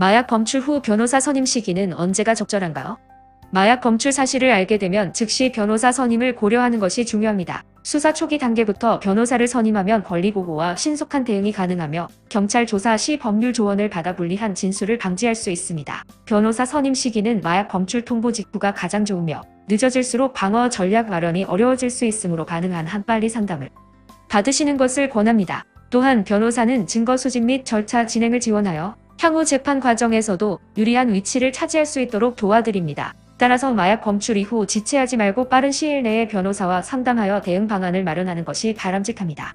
마약 검출 후 변호사 선임 시기는 언제가 적절한가요? 마약 검출 사실을 알게 되면 즉시 변호사 선임을 고려하는 것이 중요합니다. 수사 초기 단계부터 변호사를 선임하면 권리 보호와 신속한 대응이 가능하며 경찰 조사 시 법률 조언을 받아 불리한 진술을 방지할 수 있습니다. 변호사 선임 시기는 마약 검출 통보 직후가 가장 좋으며 늦어질수록 방어 전략 마련이 어려워질 수 있으므로 가능한 한 빨리 상담을 받으시는 것을 권합니다. 또한 변호사는 증거 수집 및 절차 진행을 지원하여 향후 재판 과정에서도 유리한 위치를 차지할 수 있도록 도와드립니다. 따라서 마약 검출 이후 지체하지 말고 빠른 시일 내에 변호사와 상담하여 대응 방안을 마련하는 것이 바람직합니다.